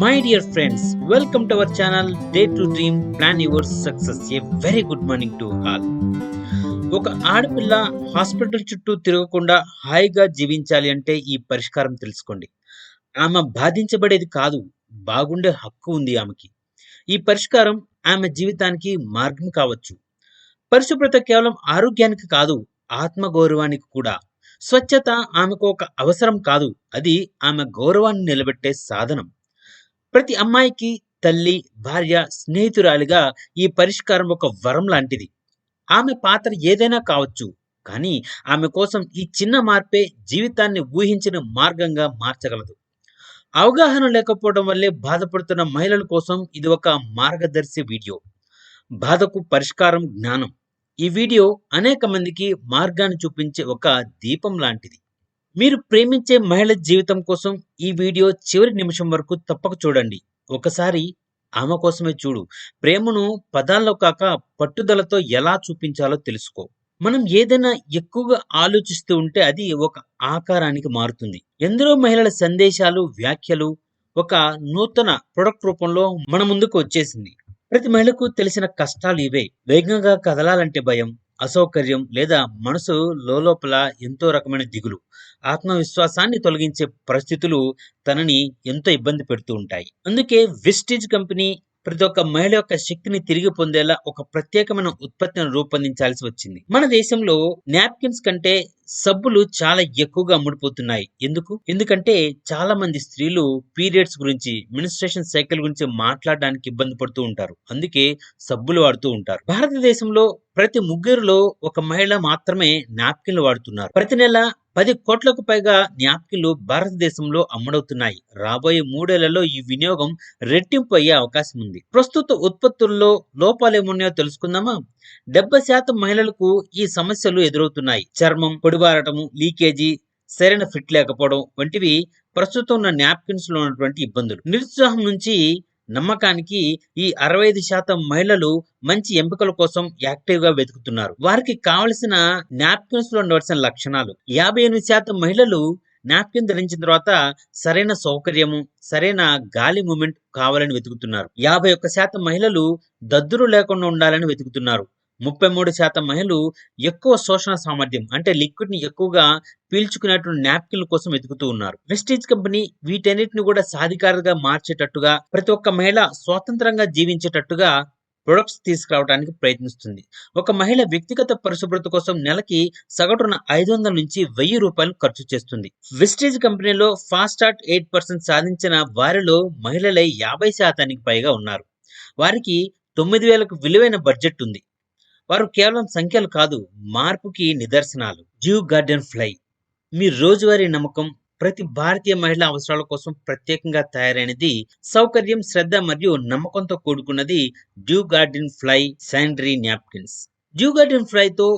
My dear friends welcome to our channel day to dream plan your success a very good morning to all ఒక ఆడపిల్ల hospital చుట్టూ తిరగకుండా హాయిగా జీవించాలి అంటే ఈ పరిష్కారం తెలుసుకోండి. ఆమె బాధించబడేది కాదు బాగుండే హక్కు ఉంది ఆమెకి. ఈ పరిష్కారం ఆమె జీవితానికి మార్గం కావచ్చు. పరిశుభ్రత కేవలం ఆరోగ్యానికి కాదు ఆత్మగౌరవానికి కూడా. స్వచ్ఛత ఆమెకు ఒక అవసరం కాదు అది ఆమె గౌరవాన్ని నిలబెట్టే సాధనం. ప్రతి అమ్మాయికి తల్లి భార్య స్నేహితురాలిగా ఈ పరిష్కారం ఒక వరం లాంటిది. ఆమె పాత్ర ఏదైనా కావచ్చు కానీ ఆమె కోసం ఈ చిన్న మార్పే జీవితాన్ని ఊహించిన మార్గంగా మార్చగలదు. అవగాహన లేకపోవడం వల్లే బాధపడుతున్న మహిళల కోసం ఇది ఒక మార్గదర్శి వీడియో. బాధకు పరిష్కారం జ్ఞానం. ఈ వీడియో అనేక మందికి మార్గాన్ని చూపించే ఒక దీపం లాంటిది. మీరు ప్రేమించే మహిళ జీవితం కోసం ఈ వీడియో చివరి నిమిషం వరకు తప్పక చూడండి. ఒకసారి ఆమె కోసమే చూడు. ప్రేమను పదాల్లో కాక పట్టుదలతో ఎలా చూపించాలో తెలుసుకో. మనం ఏదైనా ఎక్కువగా ఆలోచిస్తూ ఉంటే అది ఒక ఆకారానికి మారుతుంది. ఎందరో మహిళల సందేశాలు వ్యాఖ్యలు ఒక నూతన ప్రొడక్ట్ రూపంలో మన ముందుకు వచ్చేసింది. ప్రతి మహిళకు తెలిసిన కష్టాలు ఇవే. వేగంగా కదలాలంటే భయం. అసౌకర్యం లేదా మనసు లోపల ఎంతో రకమైన దిగులు ఆత్మవిశ్వాసాన్ని తొలగించే పరిస్థితులు తనని ఎంతో ఇబ్బంది పెడుతూ ఉంటాయి. అందుకే విస్టిజ్ కంపెనీ ప్రతి ఒక్క మహిళ యొక్క శక్తిని తిరిగి పొందేలా ఒక ప్రత్యేకమైన ఉత్పత్తిని రూపొందించాల్సి వచ్చింది. మన దేశంలో నాప్కిన్స్ కంటే సబ్బులు చాలా ఎక్కువగా అమ్ముడుపోతున్నాయి ఎందుకు? ఎందుకంటే చాలా మంది స్త్రీలు పీరియడ్స్ గురించి మినిస్ట్రేషన్ సైకిల్ గురించి మాట్లాడడానికి ఇబ్బంది పడుతూ ఉంటారు. అందుకే సబ్బులు వాడుతూ ఉంటారు. భారతదేశంలో ప్రతి ముగ్గురులో ఒక మహిళ మాత్రమే నాప్కిన్లు వాడుతున్నారు. ప్రతి నెల పది కోట్లకు పైగా న్యాప్కిన్లు భారతదేశంలో అమ్ముడవుతున్నాయి. రాబోయే మూడేళ్ళలో ఈ వినియోగం రెట్టింపు అయ్యే అవకాశం ఉంది. ప్రస్తుత ఉత్పత్తుల్లో లోపాలేమున్నాయో తెలుసుకుందామా? డెబ్బై శాతం మహిళలకు ఈ సమస్యలు ఎదురవుతున్నాయి. చర్మం పొడిబారటము లీకేజీ సరైన ఫిట్ లేకపోవడం వంటివి ప్రస్తుతం ఉన్న నాప్కిన్స్లో ఉన్నటువంటి ఇబ్బందులు. నిరుత్సాహం నుంచి నమ్మకానికి ఈ అరవై ఐదు శాతం మహిళలు మంచి ఎంపికల కోసం యాక్టివ్గా వెతుకుతున్నారు. వారికి కావలసిన నాప్కిన్స్లో ఉండవలసిన లక్షణాలు. యాభై ఎనిమిది శాతం మహిళలు నాప్కిన్ ధరించిన తర్వాత సరైన సౌకర్యము సరైన గాలి మూమెంట్ కావాలని వెతుకుతున్నారు. యాభై ఒక్క శాతం మహిళలు దద్దురు లేకుండా ఉండాలని వెతుకుతున్నారు. ముప్పై మూడు శాతం మహిళలు ఎక్కువ శోషణ సామర్థ్యం అంటే లిక్విడ్ని ఎక్కువగా పీల్చుకునేటువంటి నాప్కిన్ల కోసం వెతుకుతూ ఉన్నారు. వెస్టీజ్ కంపెనీ వీటన్నిటిని కూడా సాధికారగా మార్చేటట్టుగా ప్రతి ఒక్క మహిళ స్వతంత్రంగా జీవించేటట్టుగా ప్రొడక్ట్స్ తీసుకురావడానికి ప్రయత్నిస్తుంది. ఒక మహిళ వ్యక్తిగత పరిశుభ్రత కోసం నెలకి సగటున ఐదు వందల నుంచి వెయ్యి రూపాయలు ఖర్చు చేస్తుంది. వెస్టేజ్ కంపెనీలో ఫాస్ట్ స్టార్ట్ ఎయిట్ పర్సెంట్ సాధించిన వారిలో మహిళలే యాభై శాతానికి పైగా ఉన్నారు. వారికి తొమ్మిది వేలకు విలువైన బడ్జెట్ ఉంది. వారు కేవలం సంఖ్యలు కాదు మార్పుకి నిదర్శనాలు. Jeev garden fly. మీ రోజువారీ నమ్మకం ప్రతి భారతీయ మహిళ అవసరాల కోసం ప్రత్యేకంగా తయారైనది సౌకర్యం శ్రద్ధ మరియు నమ్మకంతో కూడుకున్నది Dew Garden Fly sanitary napkins Dew Garden ఫ్లైతో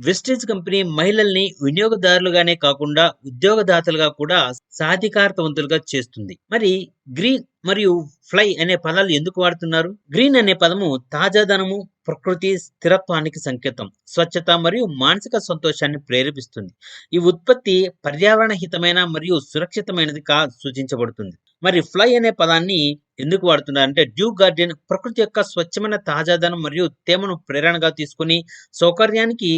Vestige company మహిళల్ని వినియోగదారులుగానే కాకుండా ఉద్యోగదాతలుగా కూడా సాధికారతవంతులుగా చేస్తుంది. మరి గ్రీన్ మరియు ఫ్లై అనే పదాలు ఎందుకు వాడుతున్నారు? గ్రీన్ అనే పదము తాజాదనము ప్రకృతి స్థిరత్వానికి సంకేతం స్వచ్ఛత మరియు మానసిక సంతోషాన్ని ప్రేరేపిస్తుంది. ఈ ఉత్పత్తి పర్యావరణ హితమైన మరియు సురక్షితమైనది కా సూచించబడుతుంది. మరి ఫ్లై అనే పదాన్ని ఎందుకు వాడుతున్నారంటే డ్యూ గార్డెన్ ప్రకృతి యొక్క స్వచ్ఛమైన తాజాదనం మరియు తేమను ప్రేరణగా తీసుకుని సౌకర్యానికి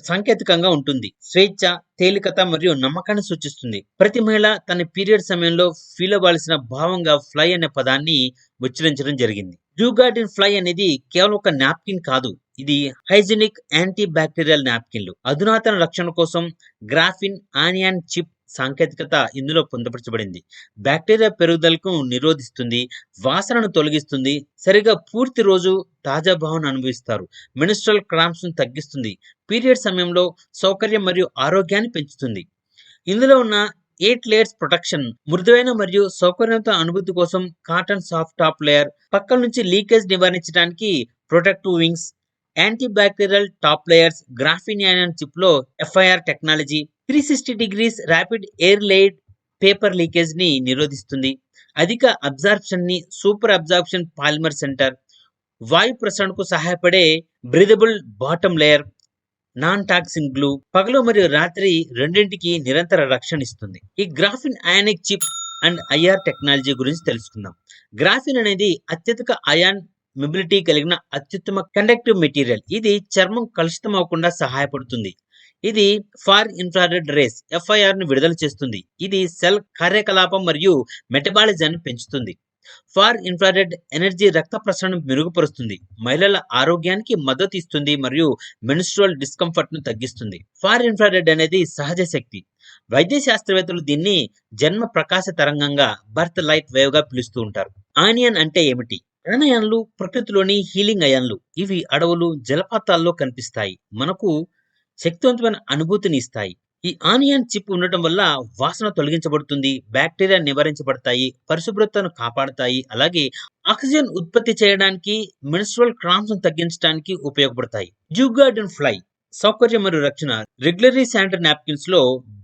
సాంకేతికంగా ఉంటుంది. స్వేచ్ఛ తేలికత మరియు నమ్మకాన్ని సూచిస్తుంది. ప్రతి మహిళ తన పీరియడ్ సమయంలో ఫీల్ అవ్వాల్సిన భావంగా ఫ్లై అనే పదాన్ని ఉచ్చరించడం జరిగింది. డ్యూ గార్డెన్ ఫ్లై అనేది కేవలం ఒక నాప్కిన్ కాదు. ఇది హైజెనిక్ యాంటీ బ్యాక్టీరియల్ నాప్కిన్లు. అధునాతన రక్షణ కోసం గ్రాఫిన్ ఆనియన్ చిప్ సాంకేతికత ఇందులో పొందపరచబడింది. బ్యాక్టీరియా పెరుగుదలకు నిరోధిస్తుంది వాసనను తొలగిస్తుంది సరిగా పూర్తి రోజు తాజా భావన అనుభవిస్తారు. మినిస్ట్రల్ క్రామ్స్ను తగ్గిస్తుంది పీరియడ్ సమయంలో సౌకర్యం మరియు ఆరోగ్యాన్ని పెంచుతుంది. ఇందులో ఉన్న ఎయిట్ లేయర్స్ ప్రొటెక్షన్ మృదువైన మరియు సౌకర్యంతో అనుభూతి కోసం కాటన్ సాఫ్ట్ టాప్ లేయర్ పక్కల నుంచి లీకేజ్ నివారించడానికి protective wings antibacterial top layers graphene anion చిప్లో FIR technology three sixty degrees rapid air laid paper లీకేజ్ని నిరోధిస్తుంది. అధిక అబ్జార్ప్షన్ని సూపర్ అబ్జార్ప్షన్ పాలిమర్ సెంటర్ వాయు ప్రసరణకు సహాయపడే breathable bottom layer non toxin glue పగలు మరియు రాత్రి రెండింటికి నిరంతర రక్షణ ఇస్తుంది. ఈ graphene anionic chip and IR technology గురించి తెలుసుకుందాం. గ్రాఫిన్ అనేది అత్యధిక అయాన్ మెబిలిటీ కలిగిన అత్యుత్తమ కండక్టివ్ మెటీరియల్ ఇది చర్మం కలుషితం అవ్వకుండా సహాయపడుతుంది. ఇది ఫార్ ఇన్ఫ్రారెడ్ రేస్ ఎఫ్ఐఆర్ను విడుదల చేస్తుంది. ఇది సెల్ కార్యకలాపం మరియు మెటబాలిజాన్ని పెంచుతుంది. ఫార్ ఇన్ఫ్రారెడ్ ఎనర్జీ రక్త ప్రసరణ మెరుగుపరుస్తుంది. మహిళల ఆరోగ్యానికి మద్దతు ఇస్తుంది మరియు మెన్స్ట్రువల్ డిస్కంఫర్ట్ను తగ్గిస్తుంది. ఫార్ ఇన్ఫ్రారెడ్ అనేది సహజ శక్తి. వైద్య శాస్త్రవేత్తలు దీన్ని జన్మ ప్రకాశ తరంగంగా బర్త్ లైట్ వేవ్గా పిలుస్తూ ఉంటారు. ఆనియన్ అంటే ఏమిటి? ప్రాణాయాన్లు ప్రకృతిలోని హీలింగ్ అయాన్లు. ఇవి అడవులు జలపాతాల్లో కనిపిస్తాయి. మనకు శక్తివంతమైన అనుభూతిని ఇస్తాయి. ఈ ఆనియన్ చిప్ ఉండటం వల్ల వాసన తొలగించబడుతుంది బ్యాక్టీరియా నివారించబడతాయి పరిశుభ్రతను కాపాడతాయి అలాగే ఆక్సిజన్ ఉత్పత్తి చేయడానికి మినిస్ట్రల్ క్రామ్స్ తగ్గించడానికి ఉపయోగపడతాయి. జూ గార్డెన్ ఫ్లై సౌకర్యం మరియు రక్షణ. రెగ్యులరీ శానిటరీ నాప్కిన్స్లో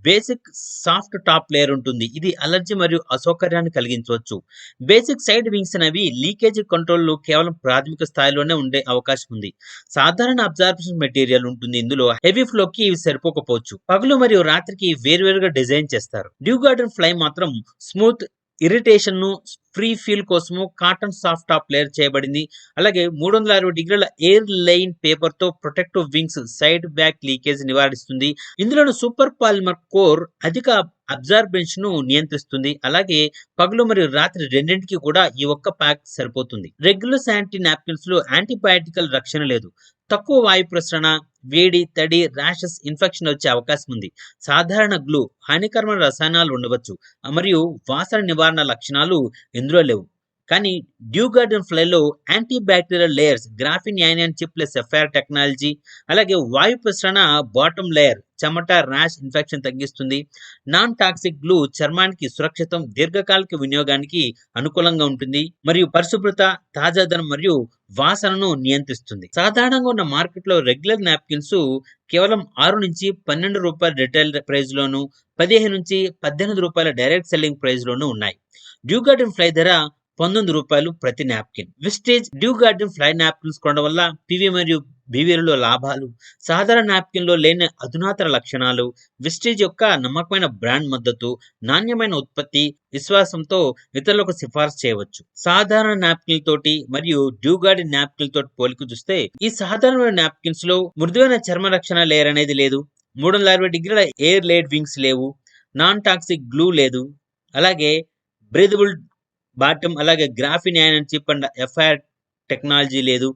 బేసిక్ సాఫ్ట్ టాప్ లేయర్ ఉంటుంది. ఇది అలర్జీ మరియు అసౌకర్యాన్ని కలిగించవచ్చు. బేసిక్ సైడ్ వింగ్స్ అనేవి లీకేజ్ కంట్రోల్ కేవలం ప్రాథమిక స్థాయిలోనే ఉండే అవకాశం ఉంది. సాధారణ అబ్జర్వేషన్ మెటీరియల్ ఉంటుంది. ఇందులో హెవీ ఫ్లో కి ఇవి సరిపోకపోవచ్చు. పగలు మరియు రాత్రికి వేరువేరుగా డిజైన్ చేస్తారు. డ్యూ గార్డెన్ ఫ్లై మాత్రం స్మూత్ ఇరిటేషన్ను ఫ్రీ ఫీల్ కోసము కాటన్ సాఫ్ట్ టాప్ లేయర్ చేయబడింది. అలాగే మూడు వందల అరవై డిగ్రీల ఎయిర్ లైన్ పేపర్తో protective wings side back leakage నివారిస్తుంది. ఇందులోని సూపర్ పాలిమర్ కోర్ అధిక అబ్జార్బెన్స్ను నియంత్రిస్తుంది. అలాగే పగలు మరియు రాత్రి రెండింటికి కూడా ఈ ఒక్క ప్యాక్ సరిపోతుంది. రెగ్యులర్ శాంటీ నాప్కిన్స్లో యాంటీబయాటికల్ రక్షణ లేదు. తక్కువ వాయు ప్రసరణ వేడి తడి ర్యాషెస్ ఇన్ఫెక్షన్ వచ్చే అవకాశం ఉంది. సాధారణ గ్లూ హానికరమైన రసాయనాలు ఉండవచ్చు. మరియు వాసన నివారణ లక్షణాలు ఇందులో లేవు. కానీ Dew Garden ఫ్లైలో antibacterial layers graphene anion chip plus FIR technology అలాగే వాయు ప్రసరణ బాటమ్ లేయర్ చెమట ర్యాష్ ఇన్ఫెక్షన్ తగ్గిస్తుంది. నాన్ టాక్సిక్ గ్లూ చర్మానికి సురక్షితం దీర్ఘకాలిక వినియోగానికి అనుకూలంగా ఉంటుంది. మరియు పరిశుభ్రత తాజాదనం మరియు వాసనను నియంత్రిస్తుంది. సాధారణంగా ఉన్న మార్కెట్లో రెగ్యులర్ నాప్కిన్స్ కేవలం ఆరు నుంచి పన్నెండు రూపాయల రిటైల్ ప్రైజ్ లోను పదిహేను నుంచి పద్దెనిమిది రూపాయల డైరెక్ట్ సెల్లింగ్ ప్రైజ్ లోను ఉన్నాయి. డ్యూ గార్డెన్ ఫ్లై ధర పంతొమ్మిది రూపాయలు ప్రతి napkin Vestige Dew Garden Fly napkins కొనడం వల్ల పివి మరియు బీవీలలో లాభాలు సాధారణ నాప్కిన్లో లేని అధునాతన లక్షణాలు విస్టేజ్ యొక్క నమ్మకమైన బ్రాండ్ మద్దతు నాణ్యమైన ఉత్పత్తి విశ్వాసంతో ఇతరులకు సిఫార్సు చేయవచ్చు. సాధారణ నాప్కిన్ తోటి మరియు డ్యూగార్డ్ నాప్కిన్ తోటి పోలిక చూస్తే ఈ సాధారణమైన నాప్కిన్స్లో మృదువైన చర్మ రక్షణ లేయర్ అనేది లేదు. మూడు వందల అరవై డిగ్రీల ఎయిర్ లేడ్ వింగ్స్ లేవు. నాన్ టాక్సిక్ గ్లూ లేదు. అలాగే బ్రీదబుల్ బాటమ్ అలాగే గ్రాఫిన్ అని చెప్పండి ఎఫ్ఐఆర్ టెక్నాలజీ లేదు.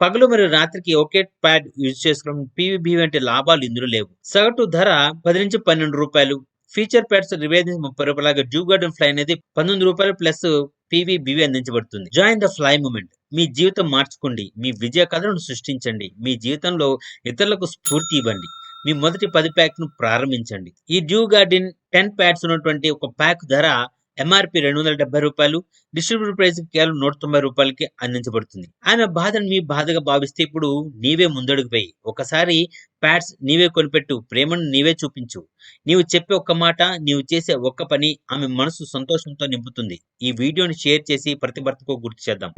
పగలు మరియు రాత్రికి ఒకే ప్యాడ్ యూజ్ చేసుకోవడం పీవీబీ వంటి లాభాలు ఇందులో లేవు. సగటు ధర పది నుంచి పన్నెండు రూపాయలు. ఫీచర్ ప్యాడ్స్ నివేదించి ముప్పై రూపాయలు. డ్యూ గార్డెన్ ఫ్లై అనేది పంతొమ్మిది రూపాయలు ప్లస్ పీవీబీవీ అందించబడుతుంది. Join the Fly moment. మీ జీవితం మార్చుకోండి. మీ విజయ కథను సృష్టించండి. మీ జీవితంలో ఇతరులకు స్ఫూర్తి ఇవ్వండి. మీ మొదటి పది ప్యాక్ను ప్రారంభించండి. ఈ డ్యూ గార్డెన్ టెన్ ప్యాడ్స్ ఉన్నటువంటి ఒక ప్యాక్ ధర ఎంఆర్పి రెండు వందల డెబ్బై రూపాయలు డిస్ట్రిబ్యూటర్ ప్రైస్ కేవలం నూట తొంభై రూపాయలకి అందించబడుతుంది. ఆమె బాధను మీ బాధగా భావిస్తే ఇప్పుడు నీవే ముందడుగుపోయి ఒకసారి ప్యాడ్స్ నీవే కొనిపెట్టు ప్రేమను నీవే చూపించు. నీవు చెప్పే ఒక్క మాట నీవు చేసే ఒక్క పని ఆమె మనసు సంతోషంతో నింపుతుంది. ఈ వీడియోని షేర్ చేసి ప్రతి భర్తకు గుర్తు చేద్దాం.